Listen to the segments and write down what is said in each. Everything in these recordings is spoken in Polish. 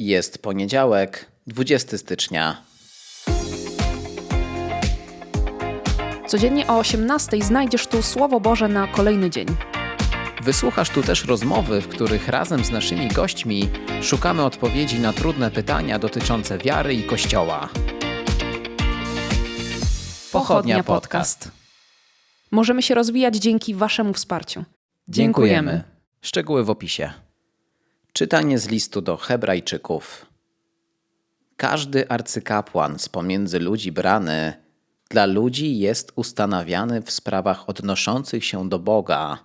Jest poniedziałek, 20 stycznia. Codziennie o 18 znajdziesz tu Słowo Boże na kolejny dzień. Wysłuchasz tu też rozmowy, w których razem z naszymi gośćmi szukamy odpowiedzi na trudne pytania dotyczące wiary i Kościoła. Pochodnia Podcast. Możemy się rozwijać dzięki Waszemu wsparciu. Dziękujemy. Szczegóły w opisie. Czytanie z listu do Hebrajczyków. Każdy arcykapłan z pomiędzy ludzi brany dla ludzi jest ustanawiany w sprawach odnoszących się do Boga,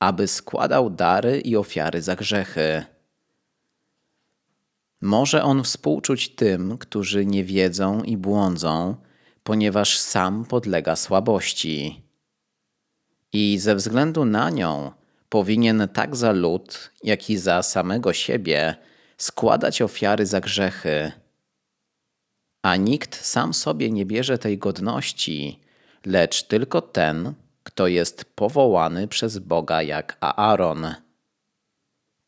aby składał dary i ofiary za grzechy. Może on współczuć tym, którzy nie wiedzą i błądzą, ponieważ sam podlega słabości. I ze względu na nią powinien tak za lud, jak i za samego siebie składać ofiary za grzechy. A nikt sam sobie nie bierze tej godności, lecz tylko ten, kto jest powołany przez Boga jak Aaron.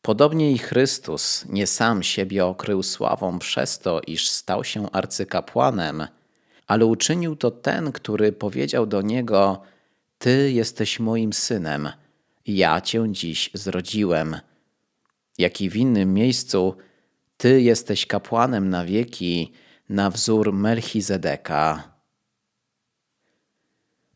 Podobnie i Chrystus nie sam siebie okrył sławą przez to, iż stał się arcykapłanem, ale uczynił to ten, który powiedział do niego: Ty jesteś moim synem, ja cię dziś zrodziłem. Jak i w innym miejscu, Ty jesteś kapłanem na wieki, na wzór Melchizedeka.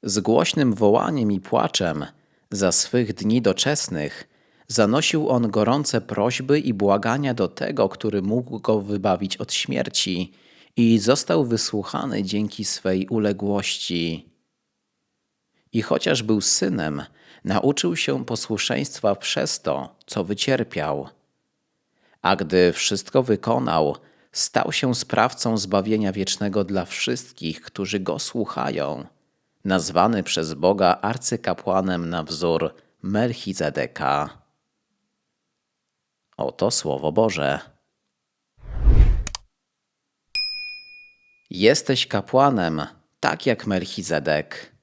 Z głośnym wołaniem i płaczem za swych dni doczesnych zanosił on gorące prośby i błagania do tego, który mógł go wybawić od śmierci i został wysłuchany dzięki swej uległości. I chociaż był synem, nauczył się posłuszeństwa przez to, co wycierpiał. A gdy wszystko wykonał, stał się sprawcą zbawienia wiecznego dla wszystkich, którzy go słuchają, nazwany przez Boga arcykapłanem na wzór Melchizedeka. Oto Słowo Boże. Jesteś kapłanem, tak jak Melchizedek.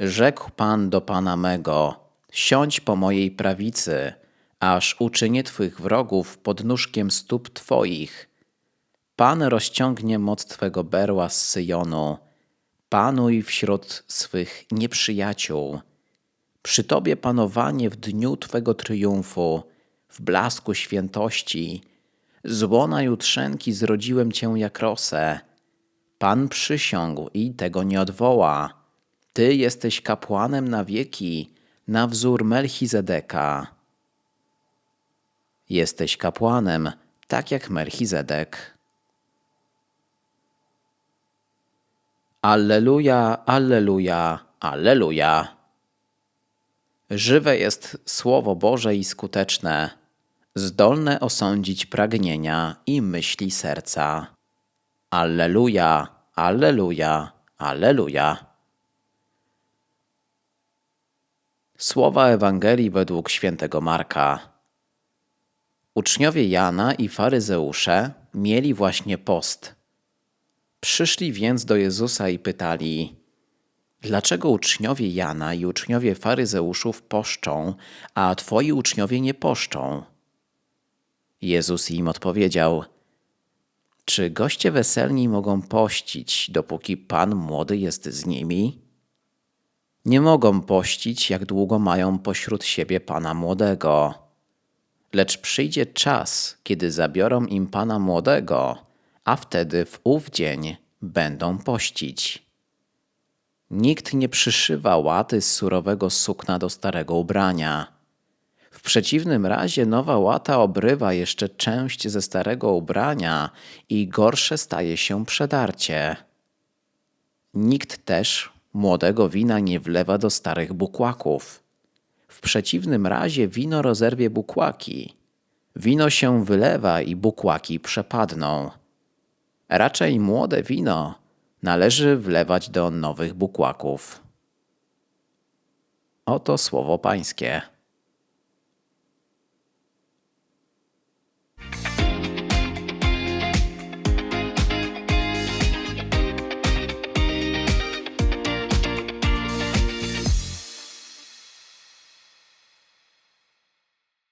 Rzekł Pan do Pana mego, siądź po mojej prawicy, aż uczynię Twych wrogów pod nóżkiem stóp Twoich. Pan rozciągnie moc Twego berła z Syjonu, panuj wśród swych nieprzyjaciół. Przy Tobie panowanie w dniu Twego triumfu, w blasku świętości. Z łona jutrzenki zrodziłem Cię jak rosę. Pan przysiągł i tego nie odwoła. Ty jesteś kapłanem na wieki, na wzór Melchizedeka. Jesteś kapłanem, tak jak Melchizedek. Alleluja, alleluja, alleluja. Żywe jest Słowo Boże i skuteczne, zdolne osądzić pragnienia i myśli serca. Alleluja, alleluja, alleluja. Słowa Ewangelii według świętego Marka. Uczniowie Jana i faryzeusze mieli właśnie post. Przyszli więc do Jezusa i pytali: Dlaczego uczniowie Jana i uczniowie faryzeuszów poszczą, a twoi uczniowie nie poszczą? Jezus im odpowiedział: Czy goście weselni mogą pościć, dopóki pan młody jest z nimi? Nie mogą pościć, jak długo mają pośród siebie pana młodego. Lecz przyjdzie czas, kiedy zabiorą im pana młodego, a wtedy w ów dzień będą pościć. Nikt nie przyszywa łaty z surowego sukna do starego ubrania. W przeciwnym razie nowa łata obrywa jeszcze część ze starego ubrania i gorsze staje się przedarcie. Nikt też Młodego wina nie wlewa do starych bukłaków. W przeciwnym razie wino rozerwie bukłaki. Wino się wylewa i bukłaki przepadną. Raczej młode wino należy wlewać do nowych bukłaków. Oto słowo Pańskie.